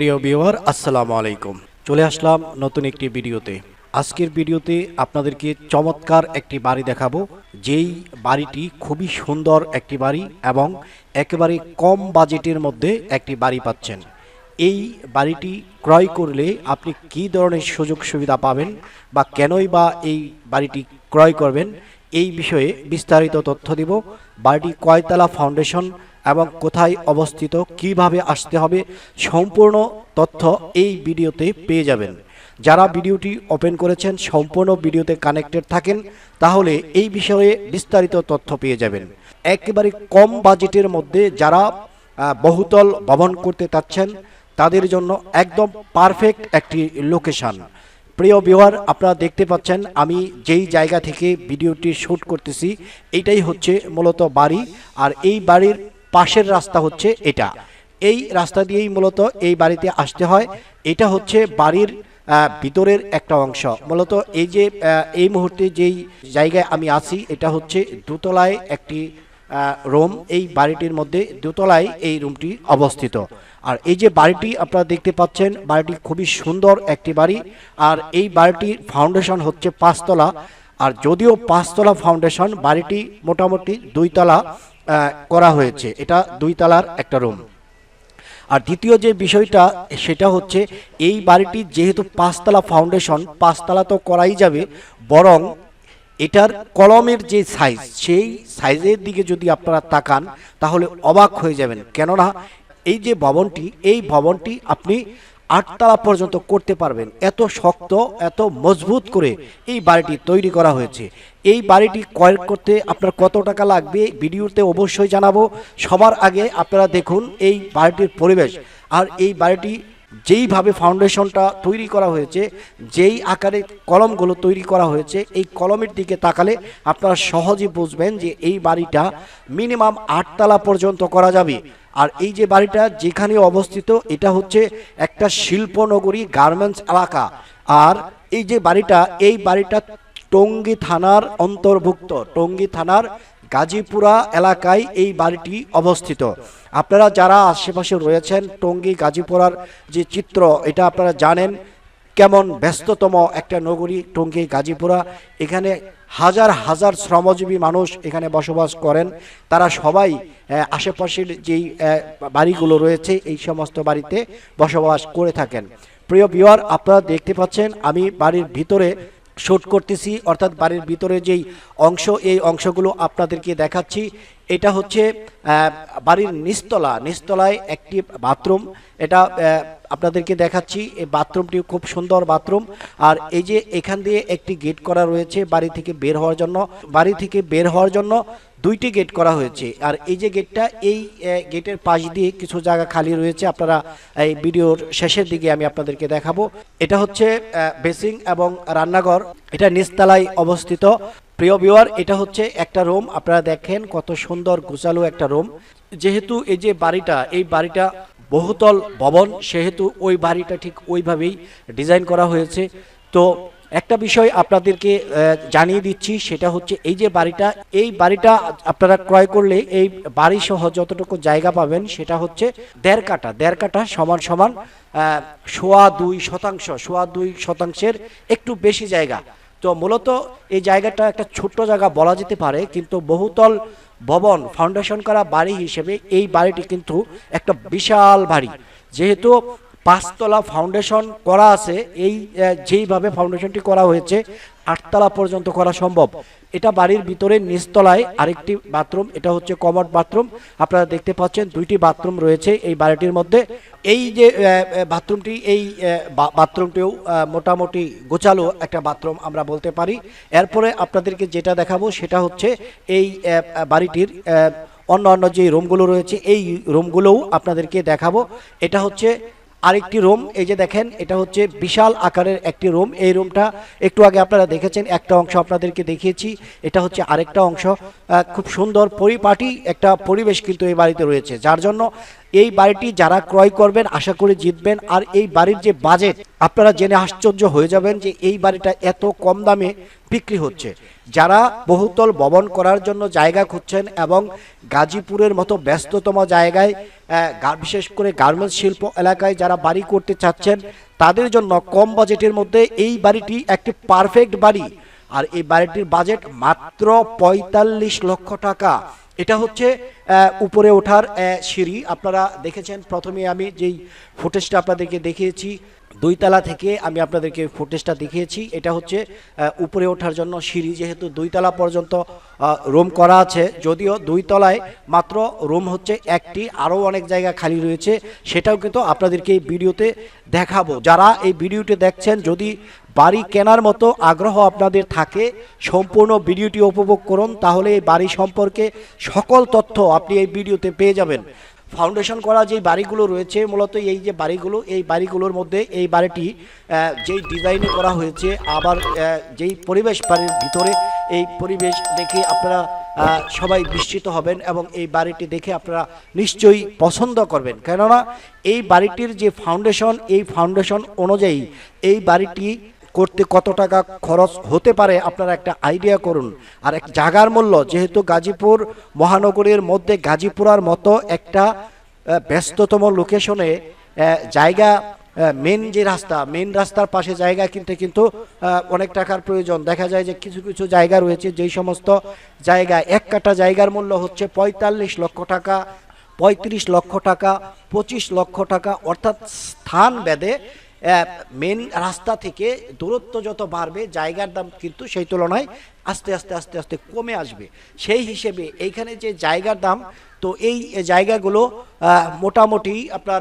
প্রিয় ভিউয়ার, আসসালামু আলাইকুম। চলে আসলাম নতুন একটি ভিডিওতে। আজকের ভিডিওতে আপনাদেরকে চমৎকার একটি বাড়ি দেখাবো, যেই বাড়িটি খুবই সুন্দর একটি বাড়ি এবং একেবারে কম বাজেটের মধ্যে একটি বাড়ি পাচ্ছেন। এই বাড়িটি ক্রয় করলে আপনি কী ধরনের সুযোগ সুবিধা পাবেন বা কেনই বা এই বাড়িটি ক্রয় করবেন, এই বিষয়ে বিস্তারিত তথ্য দিব। বাড়িটি কয়তলা ফাউন্ডেশন এবং কোথায় অবস্থিত, কীভাবে আসতে হবে, সম্পূর্ণ তথ্য এই ভিডিওতে পেয়ে যাবেন। যারা ভিডিওটি ওপেন করেছেন, সম্পূর্ণ ভিডিওতে কানেক্টেড থাকেন, তাহলে এই বিষয়ে বিস্তারিত তথ্য পেয়ে যাবেন। একেবারে কম বাজেটের মধ্যে যারা বহুতল ভবন করতে চাচ্ছেন, তাদের জন্য একদম পারফেক্ট একটি লোকেশান। প্রিয় বিহার আপনারা দেখতে পাচ্ছেন, আমি যেই জায়গা থেকে ভিডিওটি শ্যুট করতেছি, এটাই হচ্ছে মূলত বাড়ি। আর এই বাড়ির পাশের রাস্তা হচ্ছে এটা। এই রাস্তা দিয়েই মূলত এই বাড়িতে আসতে হয়। এটা হচ্ছে বাড়ির ভিতরের একটা অংশ। মূলত এই যে এই মুহূর্তে যেই জায়গায় আমি আছি, এটা হচ্ছে দোতলায় একটি রুম। এই বাড়িটির মধ্যে দোতলায় এই রুমটি অবস্থিত। আর এই যে বাড়িটি আপনারা দেখতে পাচ্ছেন, বাড়িটি খুবই সুন্দর একটি বাড়ি। আর এই বাড়িটির ফাউন্ডেশন হচ্ছে পাঁচতলা। আর যদিও পাঁচতলা ফাউন্ডেশন, বাড়িটি মোটামুটি দুইতলা করা হয়েছে। এটা দুইতলার একটা রুম। আর দ্বিতীয় যে বিষয়টা, সেটা হচ্ছে এই বাড়িটি যেহেতু পাঁচতলা ফাউন্ডেশন, পাঁচতলা তো করাই যাবে, বরং এটার কলমের যে সাইজ, সেই সাইজের দিকে যদি আপনারা তাকান, তাহলে অবাক হয়ে যাবেন। কেননা এই যে ভবনটি, এই ভবনটি আপনি আটতলা পর্যন্ত করতে পারবেন। এত শক্ত, এত মজবুত করে এই বাড়িটি তৈরি করা হয়েছে। এই বাড়িটি ক্রয় করতে আপনার কত টাকা লাগবে ভিডিওতে অবশ্যই জানাব। সবার আগে আপনারা দেখুন এই বাড়িটির পরিবেশ। আর এই বাড়িটি যেইভাবে ফাউন্ডেশনটা তৈরি করা হয়েছে, যেই আকারে কলমগুলো তৈরি করা হয়েছে, এই কলমের দিকে তাকালে আপনারা সহজে বুঝবেন যে এই বাড়িটা মিনিমাম আটতলা পর্যন্ত করা যাবে। আর এই যে বাড়িটা যেখানে অবস্থিত, এটা হচ্ছে একটা শিল্পনগরী গার্মেন্টস এলাকা। আর এই যে বাড়িটা, এই বাড়িটা টঙ্গী থানার অন্তর্ভুক্ত, টঙ্গী থানার গাজীপুরা এলাকায় এই বাড়িটি অবস্থিত। আপনারা যারা আশেপাশে রয়েছেন, টঙ্গী গাজীপুরার যে চিত্র, এটা আপনারা জানেন কেমন ব্যস্ততম একটা নগরী, টঙ্গী গাজীপুরা। এখানে হাজার হাজার শ্রমজীবী মানুষ এখানে বসবাস করেন। তারা সবাই আশেপাশের যেই বাড়িগুলো রয়েছে, এই সমস্ত বাড়িতে বসবাস করে থাকেন। প্রিয় বিয়ার আপনারা দেখতে পাচ্ছেন, আমি বাড়ির ভিতরে শুট করতেছি, অর্থাৎ বাড়ির ভিতরে যেই অংশ, এই অংশগুলো আপনাদেরকে দেখাচ্ছি। এটা হচ্ছে বাড়ির নিস্তলা নিস্তলায় একটি বাথরুম। এটা আপনাদেরকে দেখাচ্ছি। এই বাথরুমটি খুব সুন্দর বাথরুম। আর এই যে এখান দিয়ে একটি গেট করা রয়েছে বাড়ি থেকে বের হওয়ার জন্য। বাড়ি থেকে বের হওয়ার জন্য দুইটি গেট করা হয়েছে। আর এই যে গেটটা এই গেটের পাশ দিয়ে কিছু জায়গা খালি রয়েছে। আপনারা এই ভিডিওর শেষের দিকে আমি আপনাদেরকে দেখাবো। এটা হচ্ছে বেসিং এবং রান্নাঘর। এটা নিচতলায় অবস্থিত। প্রিয় ভিউয়ার এটা হচ্ছে একটা রুম আপনারা দেখেন কত সুন্দর গোছালো একটা রুম যেহেতু এই যে বাড়িটা, এই বাড়িটা বহুতল ভবন, সেহেতু ওই বাড়িটা ঠিক ওইভাবেই ডিজাইন করা হয়েছে। তো একটা বিষয় আপনাদেরকে জানিয়ে দিচ্ছি, সেটা হচ্ছে এই যে বাড়িটা, এই বাড়িটা আপনারা ক্রয় করলে এই বাড়ি সহ যতটুকু জায়গা পাবেন, সেটা হচ্ছে দেড় কাটা দেড় কাটা সমান সমান সোয়া দুই শতাংশ, সোয়া দুই শতাংশের একটু বেশি জায়গা। তো মূলত এই জায়গাটা একটা ছোট্ট জায়গা বলা যেতে পারে, কিন্তু বহুতল ভবন ফাউন্ডেশন করা বাড়ি হিসেবে এই বাড়িটি কিন্তু একটা বিশাল বাড়ি। যেহেতু পাঁচতলা ফাউন্ডেশন করা আছে, এই যেইভাবে ফাউন্ডেশনটি করা হয়েছে, আটতলা পর্যন্ত করা সম্ভব। এটা বাড়ির ভিতরে নিচতলায় আরেকটি বাথরুম এটা হচ্ছে কমোড বাথরুম আপনারা দেখতে পাচ্ছেন দুইটি বাথরুম রয়েছে এই বাড়িটির মধ্যে। এই যে বাথরুমটি এই বাথরুমটিও মোটামুটি গোছালো একটা বাথরুম আমরা বলতে পারি। এরপরে আপনাদেরকে যেটা দেখাবো সেটা হচ্ছে এই বাড়িটির অন্য অন্য যে রুমগুলো রয়েছে, এই রুমগুলোও আপনাদেরকে দেখাবো। এটা হচ্ছে আরেকটি রুম, এই যে দেখেন, এটা হচ্ছে বিশাল আকারের একটি রুম। এই রুমটা একটু আগে আপনারা দেখেছেন, একটা অংশ আপনাদেরকে দেখিয়েছি, এটা হচ্ছে আরেকটা অংশ। খুব সুন্দর পরিপাটি একটা পরিবেশ কিন্তু এই বাড়িতে রয়েছে, যার জন্য এই বাড়িটি যারা ক্রয় করবেন, আশা করি জিতবেন। আর এই বাড়ির যে বাজেট, আপনারা জেনে আশ্চর্য হয়ে যাবেন যে এই বাড়িটা এত কম দামে বিক্রি হচ্ছে। যারা বহুতল ভবন করার জন্য জায়গা খুঁজছেন এবং গাজীপুরের মতো ব্যস্ততম জায়গায় বিশেষ করে গার্মেন্টস শিল্প এলাকায় যারা বাড়ি করতে চাচ্ছেন, তাদের জন্য কম বাজেটের মধ্যে এই বাড়িটি একটি পারফেক্ট বাড়ি। আর এই বাড়িটির বাজেট মাত্র পঁয়তাল্লিশ লক্ষ টাকা। এটা হচ্ছে উপরে ওঠার সিঁড়ি। আপনারা দেখেছেন, প্রথমে আমি যেই ফুটেজটা আপনাদেরকে দেখিয়েছি দুই তলা থেকে আমি আপনাদেরকে ফুটেজটা দেখিয়েছি। এটা হচ্ছে উপরে ওঠার জন্য সিঁড়ি, যেহেতু দুই তলা পর্যন্ত রুম করা আছে। যদিও দুই তলায় মাত্র রুম হচ্ছে একটি, আরও অনেক জায়গা খালি রয়েছে। সেটাও কিন্তু আপনাদেরকে এই ভিডিওতে দেখাবো। যারা এই ভিডিওটি দেখছেন, যদি বাড়ি কেনার মতো আগ্রহ আপনাদের থাকে, সম্পূর্ণ ভিডিওটি উপভোগ করুন, তাহলে এই বাড়ি সম্পর্কে সকল তথ্য আপনি এই ভিডিওতে পেয়ে যাবেন। ফাউন্ডেশন করা যে বাড়িগুলো রয়েছে, মূলত এই যে বাড়িগুলো, এই বাড়িগুলোর মধ্যে এই বাড়িটি যেই ডিজাইনে করা হয়েছে, আবার যেই পরিবেশ বাড়ির ভিতরে এই পরিবেশ দেখে আপনারা সবাই বিস্মিত হবেন এবং এই বাড়িটি দেখে আপনারা নিশ্চয়ই পছন্দ করবেন। কেননা এই বাড়িটির যে ফাউন্ডেশন এই ফাউন্ডেশন অনুযায়ী এই বাড়িটি করতে কত টাকা খরচ হতে পারে আপনারা একটা আইডিয়া করুন। আর এক জায়গার মূল্য, যেহেতু গাজীপুর মহানগরীর মধ্যে গাজীপুরার মতো একটা ব্যস্ততম লোকেশনে জায়গা মেন যে রাস্তা মেন রাস্তার পাশে জায়গা কিনতে কিন্তু অনেক টাকার প্রয়োজন। দেখা যায় যে কিছু কিছু জায়গা রয়েছে, যেই সমস্ত জায়গা এক কাটা জায়গার মূল্য হচ্ছে পঁয়তাল্লিশ লক্ষ টাকা, পঁয়ত্রিশ লক্ষ টাকা, পঁচিশ লক্ষ টাকা, অর্থাৎ স্থান বেদে মেন রাস্তা থেকে দূরত্ব যত বাড়বে, জায়গার দাম কিন্তু সেই তুলনায় আস্তে আস্তে আস্তে আস্তে কমে আসবে। সেই হিসেবে এইখানে যে জায়গার দাম, তো এই জায়গাগুলো মোটামুটি আপনার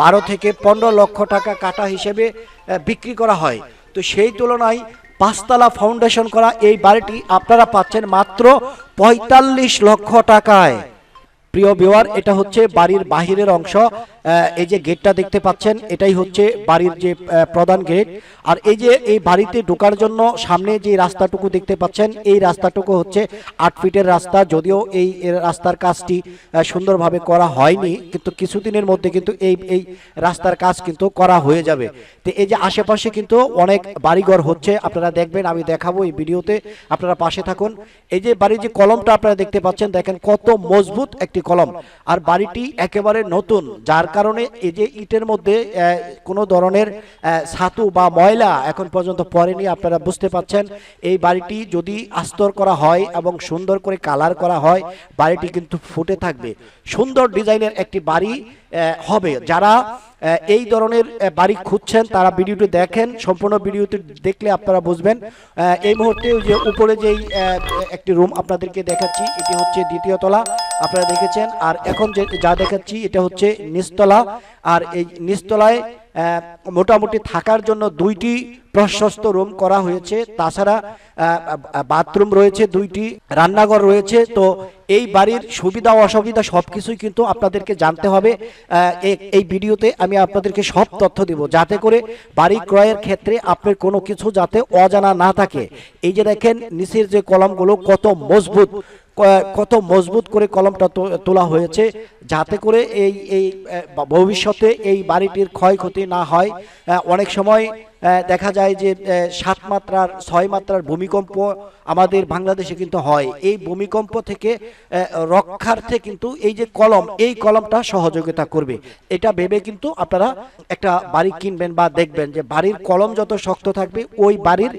বারো থেকে পনেরো লক্ষ টাকা কাটা হিসেবে বিক্রি করা হয়। তো সেই তুলনায় পাঁচতলা ফাউন্ডেশন করা এই বাড়িটি আপনারা পাচ্ছেন মাত্র পঁয়তাল্লিশ লক্ষ টাকায়। প্রিয় বিওয়ার এটা হচ্ছে বাড়ির বাহিরের অংশ। এই যে গেটটা দেখতে পাচ্ছেন, এটাই হচ্ছে বাড়ির যে প্রধান গেট আর এই যে এই বাড়িতে ঢোকার জন্য সামনে যে রাস্তাটুকু দেখতে পাচ্ছেন, এই রাস্তাটুকু হচ্ছে আট ফিটের রাস্তা। যদিও এই রাস্তার কাজটি সুন্দরভাবে করা হয়নি, কিন্তু কিছুদিনের মধ্যে কিন্তু এই এই রাস্তার কাজ কিন্তু করা হয়ে যাবে। তো এই যে আশেপাশে কিন্তু অনেক বাড়িঘর হচ্ছে, আপনারা দেখবেন, আমি দেখাবো এই ভিডিওতে, আপনারা পাশে থাকুন। এই যে বাড়ির যে কলমটা আপনারা দেখতে পাচ্ছেন, দেখেন কত মজবুত একটি কলম। আর বাড়িটি একেবারে নতুন যার কারণে এই যে ইটের মধ্যে কোনো ধরনের ছাতু বা ময়লা এখন পর্যন্ত পড়েনি আপনারা বুঝতে পাচ্ছেন এই বাড়িটি যদি আস্তর করা হয় এবং সুন্দর করে কালার করা হয় বাড়িটি কিন্তু ফুটে থাকবে। সুন্দর ডিজাইনের একটি বাড়ি হবে। যারা এই ধরনের বাড়ি খুঁজছেন তারা ভিডিওটি দেখেন সম্পূর্ণ ভিডিওটি দেখলে আপনারা বুঝবেন। এই মুহূর্তে যে উপরে যেই একটি রুম আপনাদেরকে দেখাচ্ছি এটি হচ্ছে দ্বিতীয় তলা আপনারা দেখেছেন, আর এখন যে যা দেখাচ্ছি, এটা হচ্ছে নিস্তলা আর এই নিস্তলায় মোটামুটি থাকার জন্য দুইটি প্রশস্ত রুম করা হয়েছে। তাছাড়া বাথরুম রয়েছে দুইটি, রান্নাঘর রয়েছে। তো এই বাড়ির সুবিধা, অসুবিধা সব কিছুই কিন্তু আপনাদেরকে জানতে হবে। এই ভিডিওতে আমি আপনাদেরকে সব তথ্য দিব। যাতে করে বাড়ি ক্রয়ের ক্ষেত্রে আপনার কোনো কিছু যাতে অজানা না থাকে। এই যে দেখেন, নিচের যে কলমগুলো কত মজবুত। কত মজবুত করে কলমটা তোলা হয়েছে, যাতে করে এই এই ভবিষ্যতে এই বাড়িটির ক্ষয়ক্ষতি না হয়। অনেক সময় দেখা যায় যে সাত মাত্রার, ছয় মাত্রার ভূমিকম্প আমাদের বাংলাদেশে কিন্তু হয়। এই ভূমিকম্প থেকে রক্ষার্থে কিন্তু এই যে কলম, এই কলমটা সহযোগিতা করবে। এটা ভেবে কিন্তু আপনারা একটা বাড়ি কিনবেন বা দেখবেন যে, বাড়ির কলম যত শক্ত থাকবে, ওই বাড়ির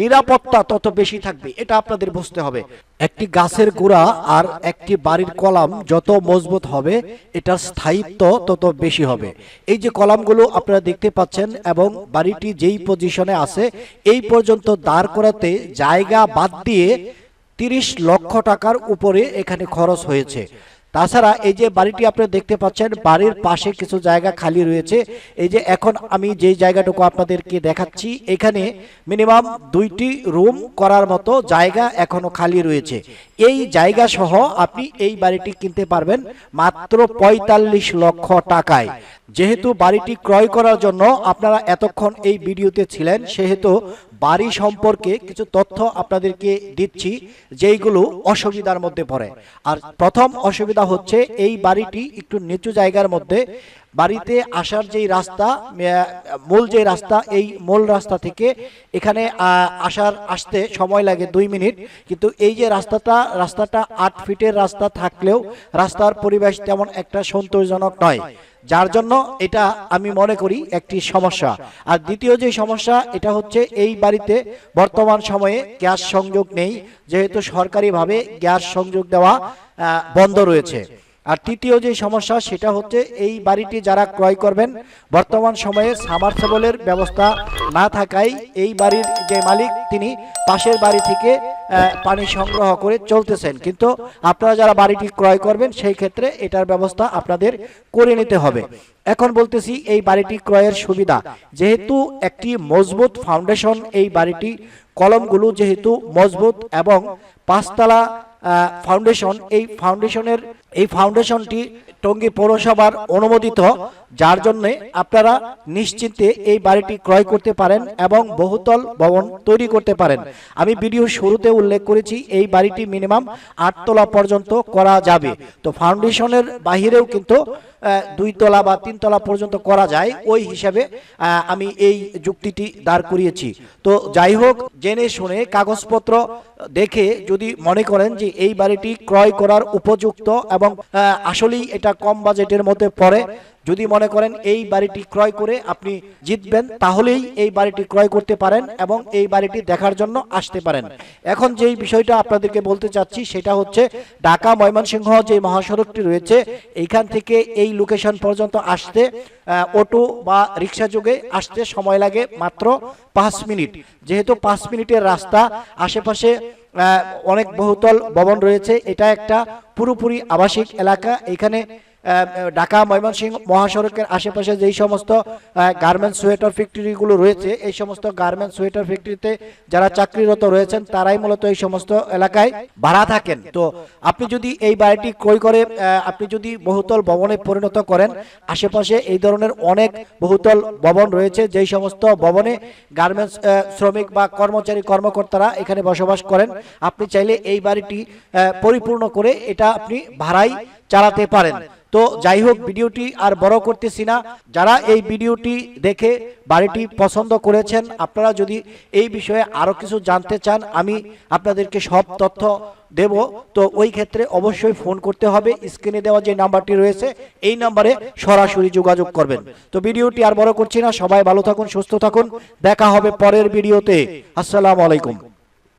নিরাপত্তা তত বেশি থাকবে। এটা আপনাদের বুঝতে হবে। একটি গাছের গোড়া আর একটি বাড়ির কলাম যত মজবুত হবে, এটার স্থায়িত্ব তত বেশি হবে। এই যে কলামগুলো আপনারা দেখতে পাচ্ছেন এবং বাড়িটি যেই পজিশনে আছে। এই পর্যন্ত দাঁড় করাতে জায়গা বাদ দিয়ে তিরিশ লক্ষ টাকার উপরে এখানে খরচ হয়েছে। তাছাড়া এই যে বাড়িটি আপনারা দেখতে পাচ্ছেন, বাড়ির পাশে কিছু জায়গা খালি রয়েছে। এই যে এখন আমি যেই জায়গাটুকু আপনাদেরকে দেখাচ্ছি, এখানে মিনিমাম দুইটি রুম করার মতো জায়গা এখনও খালি রয়েছে। এই জায়গা সহ আপনি এই বাড়িটি কিনতে পারবেন মাত্র পঁয়তাল্লিশ লক্ষ টাকায়। যেহেতু বাড়িটি ক্রয় করার জন্য আপনারা এতক্ষণ এই ভিডিওতে ছিলেন, সেহেতু বাড়ি সম্পর্কে কিছু তথ্য আপনাদেরকে দিচ্ছি, যেইগুলো অসুবিধার মধ্যে পড়ে। আর প্রথম অসুবিধা হচ্ছে এই বাড়িটি একটু নিচু জায়গার মধ্যে। বাড়িতে আসার যেই রাস্তা মূল যে রাস্তা, এই মূল রাস্তা থেকে এখানে আসার, আসতে সময় লাগে দুই মিনিট। কিন্তু এই যে রাস্তাটা রাস্তাটা আট ফিটের রাস্তা থাকলেও রাস্তার পরিবেশ তেমন একটা সন্তোষজনক নয়। যার জন্য এটা আমি মনে করি একটি সমস্যা। আর দ্বিতীয় যে সমস্যা, এটা হচ্ছে এই বাড়িতে বর্তমান সময়ে গ্যাস সংযোগ নেই, যেহেতু সরকারিভাবে গ্যাস সংযোগ দেওয়া বন্ধ রয়েছে। আর তৃতীয় যে সমস্যা সেটা হচ্ছে এই বাড়িটি যারা ক্রয় করবেন, বর্তমান সময়ে সামারসেবলের ব্যবস্থা না থাকায় এই বাড়ির যে মালিক তিনি পাশের বাড়ি থেকে পানি সংগ্রহ করে চলতেছেন। কিন্তু আপনারা যারা বাড়িটি ক্রয় করবেন, সেই ক্ষেত্রে এটার ব্যবস্থা আপনাদের করে নিতে হবে। এখন বলতেছি এই বাড়িটি ক্রয়ের সুবিধা। যেহেতু একটি মজবুত ফাউন্ডেশন এই বাড়িটি, কলমগুলো যেহেতু মজবুত এবং পাঁচতলা ফাউন্ডেশন, এই ফাউন্ডেশনের এই ফাউন্ডেশনটি টঙ্গী পৌরসভার অনুমোদিত, যার জন্য আপনারা নিশ্চিন্তে এই বাড়িটি ক্রয় করতে পারেন এবং বহুতল ভবন তৈরি করতে পারেন। আমি ভিডিওর শুরুতে উল্লেখ করেছি, এই বাড়িটি মিনিমাম আটতলা পর্যন্ত করা যাবে। তো ফাউন্ডেশনের বাহিরেও কিন্তু দুই তলা বা তিন তলা পর্যন্ত করা যায়। ওই হিসাবে আমি এই যুক্তিটি দাঁড় করিয়েছি। তো যাই হোক, জেনে শুনে কাগজপত্র দেখে যদি মনে করেন যে এই বাড়িটি ক্রয় করার উপযুক্ত এবং আসলেই এটা কম বাজেটের মধ্যে পড়ে। যদি মনে করেন এই বাড়িটি ক্রয় করে আপনি জিতবেন, তাহলেই এই বাড়িটি ক্রয় করতে পারেন এবং এই বাড়িটি দেখার জন্য আসতে পারেন। এখন যেই বিষয়টা আপনাদেরকে বলতে চাচ্ছি, সেটা হচ্ছে ঢাকা ময়মনসিংহ যে মহাসড়কটি রয়েছে, এইখান থেকে এই লোকেশন পর্যন্ত আসতে অটো বা রিক্সা যোগে আসতে সময় লাগে মাত্র পাঁচ মিনিট। যেহেতু পাঁচ মিনিটের রাস্তা, আশেপাশে অনেক বহুতল ভবন রয়েছে। এটা একটা পুরোপুরি আবাসিক এলাকা। এখানে ঢাকা ময়মনসিংহ মহাসড়কের আশেপাশে যেই সমস্ত গার্মেন্টস সোয়েটার ফ্যাক্টরিগুলো রয়েছে, এই সমস্ত গার্মেন্টস সোয়েটার ফ্যাক্টরিতে যারা চাকরিরত রয়েছেন, তারাই মূলত এই সমস্ত এলাকায় ভাড়া থাকেন। তো আপনি যদি এই বাড়িটি ক্রয় করে আপনি যদি বহুতল ভবনে পরিণত করেন, আশেপাশে এই ধরনের অনেক বহুতল ভবন রয়েছে, যেই সমস্ত ভবনে গার্মেন্টস শ্রমিক বা কর্মচারী, কর্মকর্তারা এখানে বসবাস করেন, আপনি চাইলে এই বাড়িটি পরিপূর্ণ করে এটা আপনি ভাড়াই চালাতে পারেন। তো যাই হোক ভিডিওটি আর বড় করতেছি না। যারা এই ভিডিওটি দেখে বাড়িটি পছন্দ করেছেন, আপনারা যদি এই বিষয়ে আরও কিছু জানতে চান, আমি আপনাদেরকে সব তথ্য দেব। তো ওই ক্ষেত্রে অবশ্যই ফোন করতে হবে। স্ক্রিনে দেওয়া যে নাম্বারটি রয়েছে, এই নাম্বারে সরাসরি যোগাযোগ করবেন। তো ভিডিওটি আর বড় করছি না। সবাই ভালো থাকুন, সুস্থ থাকুন। দেখা হবে পরের ভিডিওতে। আসসালামু আলাইকুম।